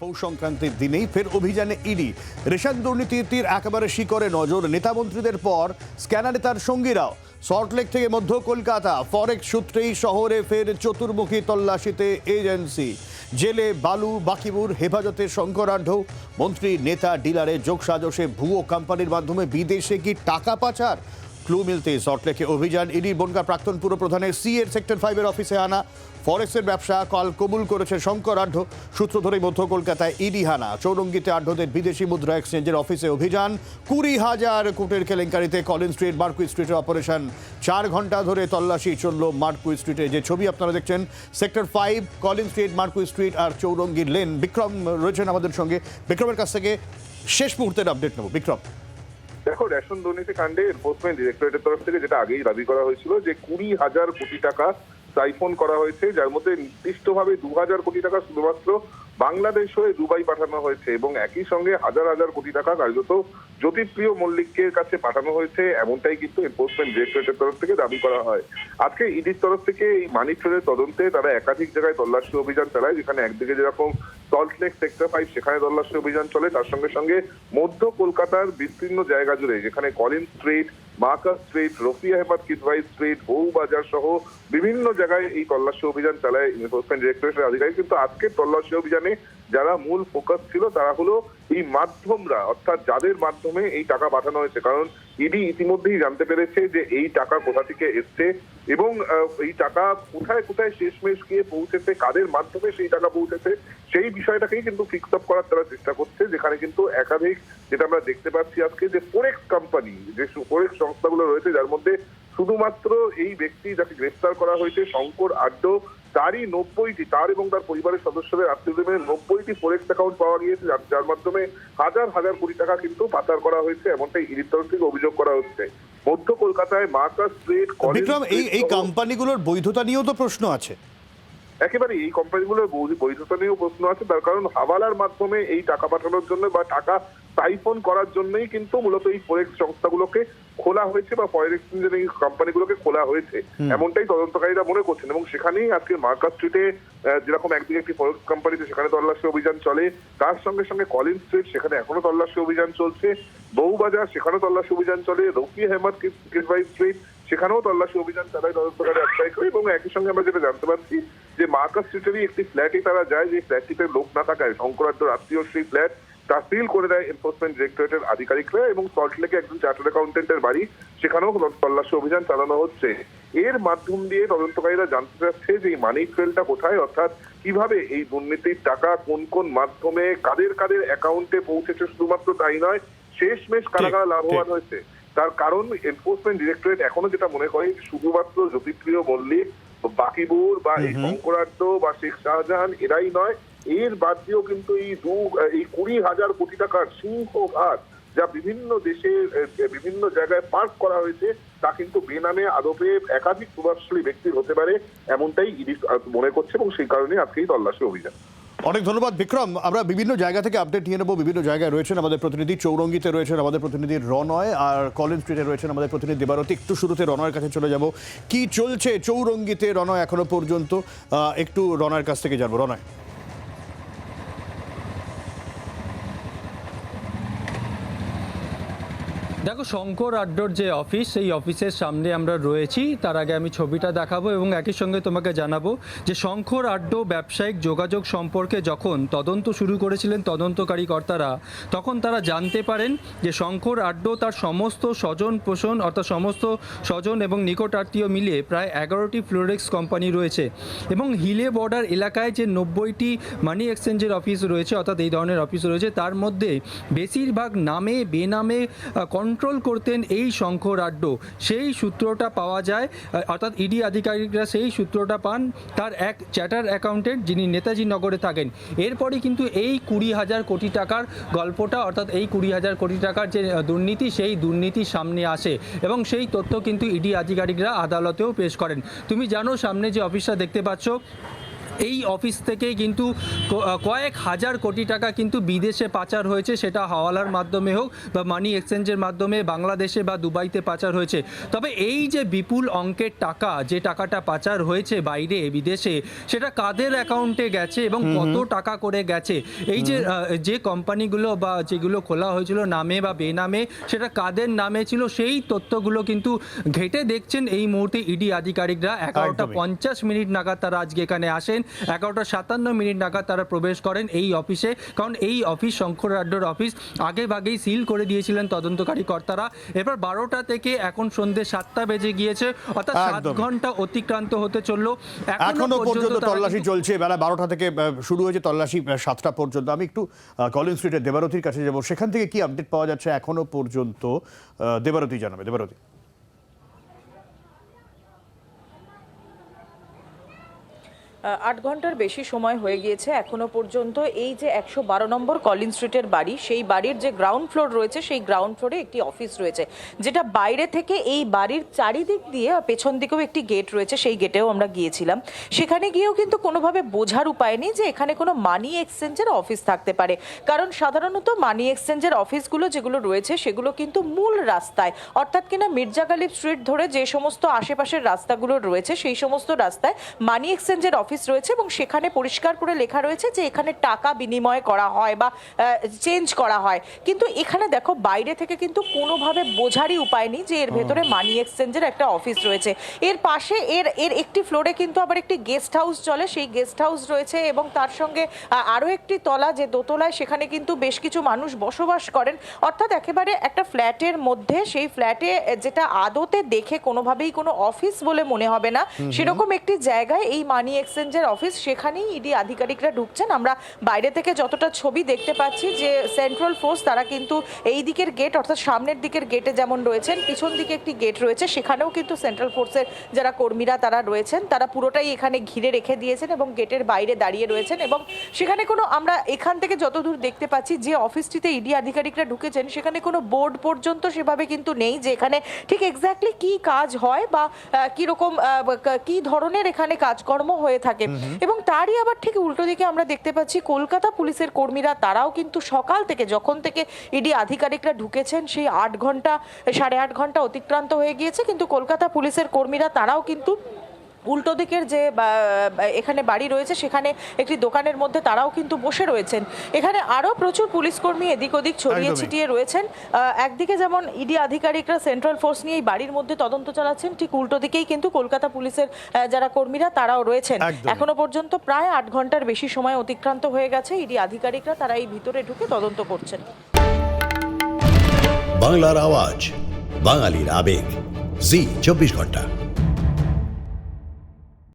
পৌষ সংক্রান্তির দিনেই ফের অভিযানে ইডি। রেশন দুর্নীতির একেবারে শিকরে নজর নেতামন্ত্রীদের পর, স্ক্যানারে তার সঙ্গীরাও। সল্টলেক থেকে মধ্য কলকাতা, ফরেক্স সূত্রেই শহরে ফের চতুর্মুখী তল্লাশিতে এজেন্সি। জেলে বালু বাকিবুর হেফাজতে শঙ্করাঢ্য। মন্ত্রী, নেতা, ডিলারে যোগসাজশে ভুয়ো কোম্পানির মাধ্যমে বিদেশে কি টাকা পাচার? ক্লু মিলতে সল্টলেকে অভিযান, ইডি, বনগা প্রাক্তন পুরপ্রধানের, সি এর সেক্টর ফাইভের অফিসে আনা। ফরেক্সের ব্যবসা কল কবুল করেছে শঙ্কর আঢ্য। সূত্র ধরে মধ্য কলকাতায় ইডি হানা। চৌরঙ্গিতে আঢ্যদের বিদেশি মুদ্রা এক্সচেঞ্জের অফিসে অভিযান। কুড়ি হাজার কোটের কেলেঙ্কারিতে কলিন স্ট্রিট মার্কুই স্ট্রিটের অপারেশন। চার ঘণ্টা ধরে তল্লাশি চলল মার্কুই স্ট্রিটে। যে ছবি আপনারা দেখছেন, sector five, Colin street Marquis street আর চৌরঙ্গি লেন। বিক্রম রয়েছেন আমাদের সঙ্গে। বিক্রমের কাছ থেকে শেষ মুহূর্তের আপডেট নেব। বিক্রম। দেখো, রেশন দুর্নীতি কাণ্ডে এনফোর্সমেন্ট ডিরেক্টরেটের তরফ থেকে যেটা আগেই দাবি করা হয়েছিল যে কুড়ি হাজার কোটি টাকা সাইফোন করা হয়েছে, যার মধ্যে নির্দিষ্টভাবে দু হাজার কোটি টাকা শুধুমাত্র বাংলাদেশ হয়ে দুবাই পাঠানো হয়েছে এবং একই সঙ্গে হাজার হাজার কোটি টাকা কার্যত জ্যোতিপ্রিয় মল্লিকের কাছে পাঠানো হয়েছে, এমনটাই কিন্তু এনফোর্সমেন্ট ডিরেক্টরেটের তরফ থেকে দাবি করা হয়। আজকে ইডির তরফ থেকে এই মানি ট্রেনের তদন্তে তারা একাধিক জায়গায় তল্লাশি অভিযান চালায়, যেখানে একদিকে যেরকম সল্টলেক সেক্টর ফাইভ সেখানে তল্লাশি অভিযান চলে, তার সঙ্গে সঙ্গে মধ্য কলকাতার বিস্তীর্ণ জায়গা জুড়ে, যেখানে Colin street Marcus street Rafi Ahmed Kidwai street Bowbazar সহ বিভিন্ন জায়গায় এই তল্লাশি অভিযান চালায় এনফোর্সমেন্ট ডিরেক্টরেটের আধিকারিক। কিন্তু আজকের তল্লাশি অভিযানে যারা মূল ফোকাস ছিল, তারা হলো এই মাধ্যমরা, অর্থাৎ যাদের মাধ্যমে এই টাকা পাঠানো হয়েছে। কারণ ইডি ইতিমধ্যেই জানতে পেরেছে যে এই টাকা কোথা থেকে এসছে এবং এই টাকা কোথায় কোথায় শেষমেশ গিয়ে পৌঁছেছে, কাদের মাধ্যমে সেই টাকা পৌঁছেছে, সেই বিষয়টাকেই কিন্তু ফিক্স আপ করার তারা চেষ্টা করছে, যেখানে কিন্তু একাধিক যেটা আমরা দেখতে পাচ্ছি আজকে যে ফোরেক্স কোম্পানি যে ফোরেক্স সংস্থাগুলো রয়েছে যার মধ্যে শুধুমাত্র এই ব্যক্তি যাকে গ্রেফতার করা হয়েছে শঙ্কর আড্ড তারই নব্বইটি তার এবং তার পরিবারের সদস্যদের আত্মীয়দের নব্বইটি ফোরেক্স অ্যাকাউন্ট পাওয়া গিয়েছে যার- মাধ্যমে হাজার হাজার কোটি টাকা কিন্তু পাচার করা হয়েছে এমনটাই ইডির তরফ থেকে অভিযোগ করা হচ্ছে। মধ্য কলকাতায় মার্কাস স্ট্রিট কলেজ বিক্রম এই এই কোম্পানিগুলোর বৈধতা নিয়েও তো প্রশ্ন আছে। একেবারে এই কোম্পানিগুলোর বৈধতা নিয়েও প্রশ্ন আছে তার কারণ হাওয়ালার মাধ্যমে এই টাকা পাঠানোর জন্য বা টাকা সাইফোন করার জন্যই কিন্তু মূলত এই ফরেক্স সংস্থাগুলোকে খোলা হয়েছে বা ফরেন এক্সচেঞ্জের এই কোম্পানিগুলোকে খোলা হয়েছে। এমনটাই তদন্তকারীরা মনে করছেন এবং সেখানেই আজকে মার্কাস স্ট্রিটে যেরকম একদিকে একটি ফরেক্স কোম্পানিতে সেখানে তল্লাশি অভিযান চলে তার সঙ্গে সঙ্গে কলিন স্ট্রিট সেখানে এখনও তল্লাশি অভিযান চলছে বউবাজার সেখানেও তল্লাশি অভিযান চলে রফি আহমদ কিসবাই স্ট্রিট সেখানেও তল্লাশি অভিযান চালায় তদন্তকারী আশ্রয় করে এবং একই সঙ্গে আমরা যেটা জানতে পারছি যে মার্কাস স্ট্রিটেরই একটি ফ্ল্যাটে তারা যায় যে ফ্ল্যাটটিতে লোক না থাকায় শঙ্করাধ্য আত্মীয় সেই ফ্ল্যাট তা সিল করে দেয় এনফোর্সমেন্ট ডিরেক্টরেটের আধিকারিকরা এবং সল্টলেকে একজন চার্টার্ড অ্যাকাউন্টেন্টের বাড়ি সেখানেও তল্লাশি অভিযান চালানো হচ্ছে। এর মাধ্যম দিয়ে তদন্তকারীরা জানতে চাচ্ছে যে এই মানি ট্রেলটা কোথায় অর্থাৎ কীভাবে এই দুর্নীতির টাকা কোন কোন মাধ্যমে কাদের কাদের অ্যাকাউন্টে পৌঁছেছে শুধুমাত্র তাই নয় শেষমেশ কারা কারা লাভবান হয়েছে। তার কারণ এনফোর্সমেন্ট ডিরেক্টরেট এখনও যেটা মনে করে শুধুমাত্র জ্যোতিপ্রিয় মল্লিক বাকিবুর বা এই শঙ্করাড্য বা শেখ শাহজাহান এরাই নয় এর বাদ দিয়েও কিন্তু এই দু এই কুড়ি হাজার কোটি টাকার সিংহভাগ যা বিভিন্ন দেশে বিভিন্ন জায়গায় পার্ক করা হয়েছে তা কিন্তু বেনামে আদপে একাধিক প্রভাবশালী ব্যক্তির হতে পারে এমনটাই ইডি মনে করছে এবং সেই কারণে আজকেই তল্লাশি অভিযান। অনেক ধন্যবাদ, বিক্রম। আমরা বিভিন্ন জায়গা থেকে আপডেট নিয়ে নেব। বিভিন্ন জায়গায় রয়েছেন আমাদের প্রতিনিধি চৌরঙ্গিতে রয়েছেন আমাদের প্রতিনিধি রনয় আর কলেজ স্ট্রিটে রয়েছেন আমাদের প্রতিনিধি দেবারতী একটু শুরুতে রনয়ের কাছে চলে যাব। কি চলছে চৌরঙ্গিতে রনয় এখনও পর্যন্ত? একটু রনয়ের কাছ থেকে জানব। রনয়। দেখো, শঙ্কর আড্ডর যে অফিস সেই অফিসের সামনে আমরা রয়েছি। তার আগে আমি ছবিটা দেখাবো এবং একই সঙ্গে তোমাকে জানাব যে শঙ্কর আড্ড ব্যবসায়িক যোগাযোগ সম্পর্কে যখন তদন্ত শুরু করেছিলেন তদন্তকারী কর্তারা, তখন তারা জানতে পারেন যে শঙ্কর আড্ড তার সমস্ত স্বজন পোষণ, অর্থাৎ সমস্ত স্বজন এবং নিকট মিলিয়ে প্রায় এগারোটি ফ্লোরেক্স কোম্পানি রয়েছে এবং হিলে বর্ডার এলাকায় যে নব্বইটি মানি এক্সচেঞ্জের অফিস রয়েছে, অর্থাৎ এই ধরনের অফিস রয়েছে, তার মধ্যে বেশিরভাগ নামে, বেনামে কন্ট্রোল করতেন এই শঙ্কর আড্ড সেই সূত্রটা পাওয়া যায় অর্থাৎ ইডি আধিকারিকরা সেই সূত্রটা পান, তার এক চ্যাটার অ্যাকাউন্টেন্ট যিনি নেতাজি নগরে থাকেন। এরপরই কিন্তু এই কুড়ি হাজার কোটি টাকার গল্পটা, অর্থাৎ এই কুড়ি হাজার কোটি টাকার যে দুর্নীতি, সেই দুর্নীতি সামনে আসে এবং সেই তথ্য কিন্তু ইডি আধিকারিকরা আদালতেও পেশ করেন। তুমি জানো সামনে যে অফিসটা দেখতে পাচ্ছ এই অফিস থেকে কিন্তু কয়েক হাজার কোটি টাকা কিন্তু বিদেশে পাচার হয়েছে সেটা হাওয়ালার মাধ্যমে হোক বা মানি এক্সচেঞ্জের মাধ্যমে বাংলাদেশে বা দুবাইতে পাচার হয়েছে। তবে এই যে বিপুল অঙ্কের টাকা যে টাকাটা পাচার হয়েছে বাইরে বিদেশে সেটা কাদের অ্যাকাউন্টে গেছে এবং কত টাকা করে গেছে? এই যে যে কোম্পানিগুলো বা যেগুলো খোলা হয়েছিল নামে বা বেনামে সেটা কাদের নামে ছিল? সেই তথ্যগুলো কিন্তু ঘেটে দেখছেন এই মুহূর্তে ইডি আধিকারিকরা। এগারোটা পঞ্চাশ মিনিট নাগাদ তারা আজকে এখানে আসেন। এগারোটা সাতান্ন মিনিট নাগাদ তারা প্রবেশ করেন এই অফিসে। কারণ এই অফিস শঙ্কর আড্ডর অফিস। আগে ভাগেই সিল করে দিয়েছিলেন তদন্তকারী কর্তারা। এবার বারোটা থেকে এখন সন্ধ্যে সাতটা বেজে গিয়েছে। অর্থাৎ সাত ঘণ্টা অতিক্রান্ত হতে চলল। এখনও পর্যন্ত তল্লাশি চলছে। বেলা বারোটা থেকে শুরু হয়েছে তল্লাশি সাতটা পর্যন্ত। আমি একটু কলিং স্ট্রিটের দেবারতির কাছে যাব। সেখান থেকে কি আপডেট পাওয়া যাচ্ছে এখনও পর্যন্ত? দেবারতী জানাবে। দেবারতী। আট ঘণ্টার বেশি সময় হয়ে গিয়েছে এখনও পর্যন্ত। এই যে একশো বারো নম্বর কলিন স্ট্রিটের বাড়ি, সেই বাড়ির যে গ্রাউন্ড ফ্লোর রয়েছে, সেই গ্রাউন্ড ফ্লোরে একটি অফিস রয়েছে, যেটা বাইরে থেকে এই বাড়ির চারিদিক দিয়ে পেছন দিকেও একটি গেট রয়েছে, সেই গেটেও আমরা গিয়েছিলাম। সেখানে গিয়েও কিন্তু কোনোভাবে বোঝার উপায় নেই যে এখানে কোনো মানি এক্সচেঞ্জের অফিস থাকতে পারে। কারণ সাধারণত মানি এক্সচেঞ্জের অফিসগুলো যেগুলো রয়েছে, সেগুলো কিন্তু মূল রাস্তায়। অর্থাৎ কিনা মির্জা গালিব স্ট্রিট ধরে যে সমস্ত আশেপাশের রাস্তাগুলো রয়েছে, সেই সমস্ত রাস্তায় মানি এক্সচেঞ্জের অফিস রয়েছে এবং সেখানে পরিষ্কার করে লেখা রয়েছে যে এখানে টাকা বিনিময় করা হয় বা চেঞ্জ করা হয়। কিন্তু এখানে দেখো বাইরে থেকে কিন্তু কোনোভাবে বোঝারই উপায় নেই যে এর ভেতরে মানি এক্সচেঞ্জের একটা অফিস রয়েছে। এর পাশে এর এর একটি ফ্লোরে কিন্তু আবার একটি গেস্ট হাউস চলে। সেই গেস্ট হাউস রয়েছে এবং তার সঙ্গে আরও একটি তলা যে দোতলায় সেখানে কিন্তু বেশ কিছু মানুষ বসবাস করেন। অর্থাৎ একেবারে একটা ফ্ল্যাটের মধ্যে সেই ফ্ল্যাটে যেটা আদতে দেখে কোনোভাবেই কোনো অফিস বলে মনে হবে না। সেরকম একটি জায়গায় এই মানি এক্সচেঞ্জের অফিস সেখানেই ইডি আধিকারিকরা ঢুকছেন। আমরা বাইরে থেকে যতটা ছবি দেখতে পাচ্ছি যে সেন্ট্রাল ফোর্স তারা কিন্তু এই দিকের গেট অর্থাৎ সামনের দিকের গেটে যেমন রয়েছেন, পিছন দিকে একটি গেট রয়েছে, সেখানেও কিন্তু সেন্ট্রাল ফোর্সের যারা কর্মীরা তারা রয়েছেন, তারা পুরোটাই এখানে ঘিরে রেখে দিয়েছেন এবং গেটের বাইরে দাঁড়িয়ে রয়েছেন এবং সেখানে কোনো আমরা এখান থেকে যতদূর দেখতে পাচ্ছি যে অফিসটিতে ইডি আধিকারিকরা ঢুকেছেন, সেখানে কোনো বোর্ড পর্যন্ত সেভাবে কিন্তু নেই যে এখানে ঠিক এক্স্যাক্টলি কি কাজ হয় বা কীরকম কি ধরনের এখানে কাজকর্ম হয়ে থাকে। এবং তারই আবার ঠিক উল্টো দিকে আমরা দেখতে পাচ্ছি কলকাতা পুলিশের কর্মীরা তারাও কিন্তু সকাল থেকে যখন থেকে ইডি আধিকারিকরা ঢুকেছেন সেই আট ঘণ্টা সাড়ে আট ঘণ্টা অতিক্রান্ত হয়ে গিয়েছে। কিন্তু কলকাতা পুলিশের কর্মীরা তারাও কিন্তু উল্টো দিকের যে এখানে বাড়ি রয়েছে সেখানে একটি দোকানের মধ্যে তারাও কিন্তু বসে রয়েছেন। এখানে আরও প্রচুর পুলিশ কর্মী এদিক ওদিক ছড়িয়ে ছিটিয়ে রয়েছেন। একদিকে যেমন ইডি আধিকারিকরা সেন্ট্রাল ফোর্স নিয়ে এই বাড়ির মধ্যে তদন্ত চালাচ্ছেন ঠিক উল্টো দিকেই কিন্তু কলকাতা পুলিশের যারা কর্মীরা তারাও রয়েছেন। এখনও পর্যন্ত প্রায় আট ঘণ্টার বেশি সময় অতিক্রান্ত হয়ে গেছে। ইডি আধিকারিকরা তারা এই ভিতরে ঢুকে তদন্ত করছেন। বাংলার আওয়াজ বাঙালির আবেগ। জি চব্বিশ ঘণ্টা।